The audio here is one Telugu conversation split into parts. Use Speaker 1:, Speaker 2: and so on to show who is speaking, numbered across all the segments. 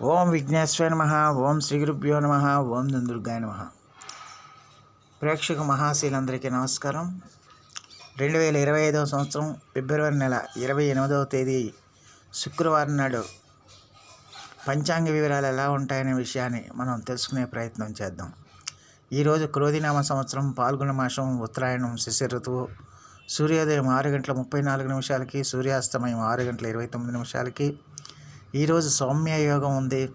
Speaker 1: ఓం విఘ్నేశ్వర నమ ఓం శ్రీ గురుభ్యో నమ ఓం దుర్గాయ నమ. ప్రేక్షక మహాశీలందరికీ నమస్కారం. రెండు వేల ఇరవై ఐదవ సంవత్సరం ఫిబ్రవరి నెల ఇరవై ఎనిమిదవ తేదీ శుక్రవారం నాడు పంచాంగ వివరాలు ఎలా ఉంటాయనే విషయాన్ని మనం తెలుసుకునే ప్రయత్నం చేద్దాం. ఈరోజు క్రోధినామ సంవత్సరం పాల్గొన మాసం ఉత్తరాయణం శిశిర ఋతువు సూర్యోదయం ఆరు గంటల ముప్పై నాలుగు నిమిషాలకి సూర్యాస్తమయం ఆరు గంటల ఇరవై తొమ్మిది నిమిషాలకి ఈరోజు సౌమ్య యోగం ఉంది.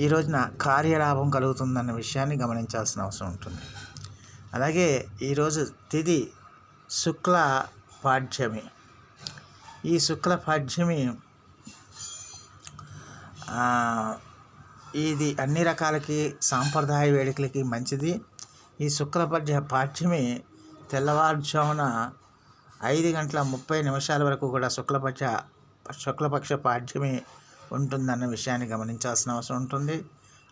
Speaker 1: ఈ రోజున కార్యలాభం కలుగుతుందన్న విషయాన్ని గమనించాల్సిన అవసరం ఉంటుంది. అలాగే ఈరోజు తిది శుక్ల పాఠ్యమి. ఈ శుక్ల పాఠ్యమి ఇది అన్ని రకాలకి సాంప్రదాయ వేడుకలకి మంచిది. ఈ శుక్ల పద్య పాఠ్యమి తెల్లవారుజామున ఐదు గంటల ముప్పై నిమిషాల వరకు కూడా శుక్లపక్ష శుక్లపక్ష పాఠ్యమి ఉంటుందన్న విషయాన్ని గమనించాల్సిన అవసరం ఉంటుంది.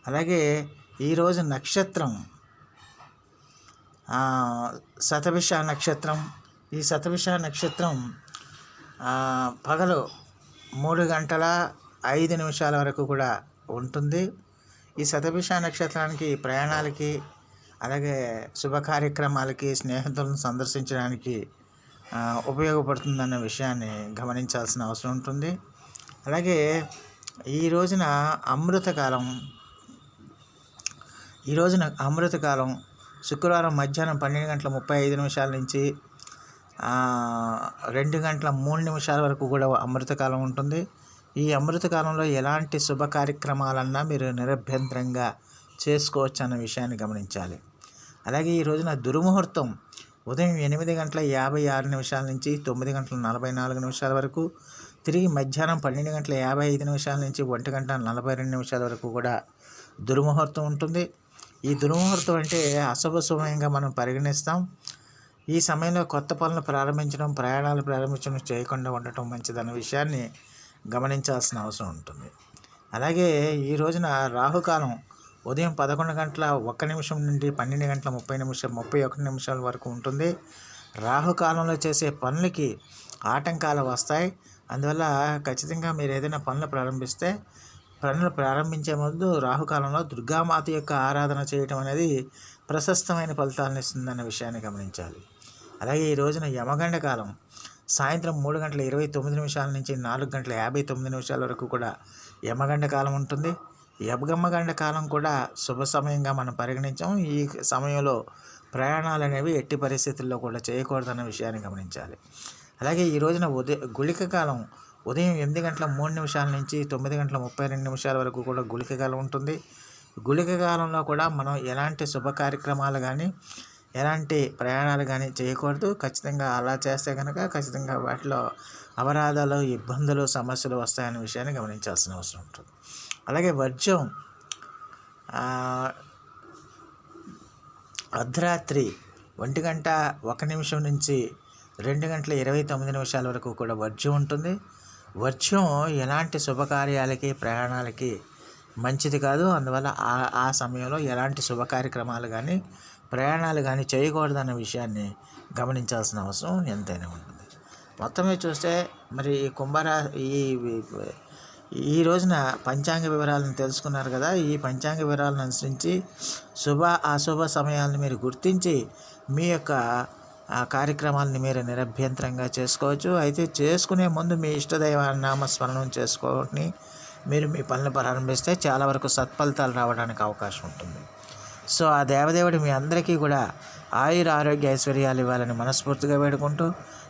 Speaker 1: అలాగే ఈరోజు నక్షత్రం శతభిష నక్షత్రం. ఈ శతభిష నక్షత్రం పగలు మూడు గంటల ఐదు నిమిషాల వరకు కూడా ఉంటుంది. ఈ శతభిష నక్షత్రానికి ప్రయాణాలకి అలాగే శుభ కార్యక్రమాలకి స్నేహితులను సందర్శించడానికి ఉపయోగపడుతుందన్న విషయాన్ని గమనించాల్సిన అవసరం ఉంటుంది. అలాగే ఈ రోజున అమృతకాలం ఈ రోజున అమృతకాలం శుక్రవారం మధ్యాహ్నం పన్నెండు గంటల ముప్పై ఐదు నిమిషాల నుంచి రెండు గంటల మూడు నిమిషాల వరకు కూడా అమృతకాలం ఉంటుంది. ఈ అమృతకాలంలో ఎలాంటి శుభ కార్యక్రమాలన్నా మీరు నిరభ్యంతరంగా చేసుకోవచ్చు అన్న విషయాన్ని గమనించాలి. అలాగే ఈ రోజున దుర్ముహూర్తం ఉదయం ఎనిమిది గంటల యాభై ఆరు నిమిషాల నుంచి తొమ్మిది గంటల నలభై నాలుగు నిమిషాల వరకు తిరిగి మధ్యాహ్నం పన్నెండు గంటల యాభై ఐదు నిమిషాల నుంచి ఒంటి గంట నలభై రెండు నిమిషాల వరకు కూడా దుర్ముహూర్తం ఉంటుంది. ఈ దుర్ముహూర్తం అంటే అశుభ సమయంగా మనం పరిగణిస్తాం. ఈ సమయంలో కొత్త పనులు ప్రారంభించడం ప్రయాణాలు ప్రారంభించడం చేయకుండా ఉండటం మంచిదన్న విషయాన్ని గమనించాల్సిన అవసరం ఉంటుంది. అలాగే ఈ రోజున రాహుకాలం ఉదయం పదకొండు గంటల ఒక్క నిమిషం నుండి పన్నెండు గంటల ముప్పై నిమిషం ముప్పై ఒక్క నిమిషాల వరకు ఉంటుంది. రాహుకాలంలో చేసే పనులకి ఆటంకాలు వస్తాయి. అందువల్ల ఖచ్చితంగా మీరు ఏదైనా పనులు ప్రారంభిస్తే పనులు ప్రారంభించే ముందు రాహుకాలంలో దుర్గామాత యొక్క ఆరాధన చేయటం అనేది ప్రశస్తమైన ఫలితాలను ఇస్తుందన్న విషయాన్ని గమనించాలి. అలాగే ఈ రోజున యమగండ కాలం సాయంత్రం మూడు గంటల ఇరవై తొమ్మిది నిమిషాల నుంచి నాలుగు గంటల యాభై తొమ్మిది నిమిషాల వరకు కూడా యమగండ కాలం ఉంటుంది. యమగమ్మగండ కాలం కూడా శుభ సమయంగా మనం పరిగణించాం ఈ సమయంలో ప్రయాణాలు అనేవి ఎట్టి పరిస్థితుల్లో కూడా చేయకూడదన్న విషయాన్ని గమనించాలి. అలాగే ఈ రోజున ఉదయ గుళిక కాలం ఉదయం ఎనిమిది గంటల మూడు నిమిషాల నుంచి తొమ్మిది గంటల ముప్పై రెండు నిమిషాల వరకు కూడా గుళిక కాలం ఉంటుంది. గుళిక కాలంలో కూడా మనం ఎలాంటి శుభ కార్యక్రమాలు కానీ ఎలాంటి ప్రయాణాలు కానీ చేయకూడదు. ఖచ్చితంగా అలా చేస్తే కనుక ఖచ్చితంగా వాటిలో అపరాధాలు ఇబ్బందులు సమస్యలు వస్తాయనే విషయాన్ని గమనించాల్సిన అవసరం ఉంటుంది. అలాగే వర్జం అర్ధరాత్రి ఒంటి గంట ఒక నిమిషం నుంచి రెండు గంటల ఇరవై తొమ్మిది నిమిషాల వరకు కూడా వర్జం ఉంటుంది. వర్జం ఎలాంటి శుభకార్యాలకి ప్రయాణాలకి మంచిది కాదు. అందువల్ల ఆ ఆ సమయంలో ఎలాంటి శుభ కార్యక్రమాలు కానీ ప్రయాణాలు కానీ చేయకూడదన్న విషయాన్ని గమనించాల్సిన అవసరం ఎంతైనా ఉంటుంది. మొత్తమే చూస్తే మరి ఈ కుంభరా ఈ ఈ రోజున పంచాంగ వివరాలను తెలుసుకున్నారు కదా. ఈ పంచాంగ వివరాలను అనుసరించి శుభ అశుభ సమయాలను మీరు గుర్తించి మీ యొక్క కార్యక్రమాలను మీరు నిరభ్యంతరంగా చేసుకోవచ్చు. అయితే చేసుకునే ముందు మీ ఇష్టదైవ నామస్మరణం చేసుకోని మీరు మీ పనులు ప్రారంభిస్తే చాలా వరకు సత్ఫలితాలు రావడానికి అవకాశం ఉంటుంది. సో ఆ దేవదేవుడు మీ అందరికీ కూడా ఆయుర ఆరోగ్య ఐశ్వర్యాలు ఇవ్వాలని మనస్ఫూర్తిగా వేడుకుంటూ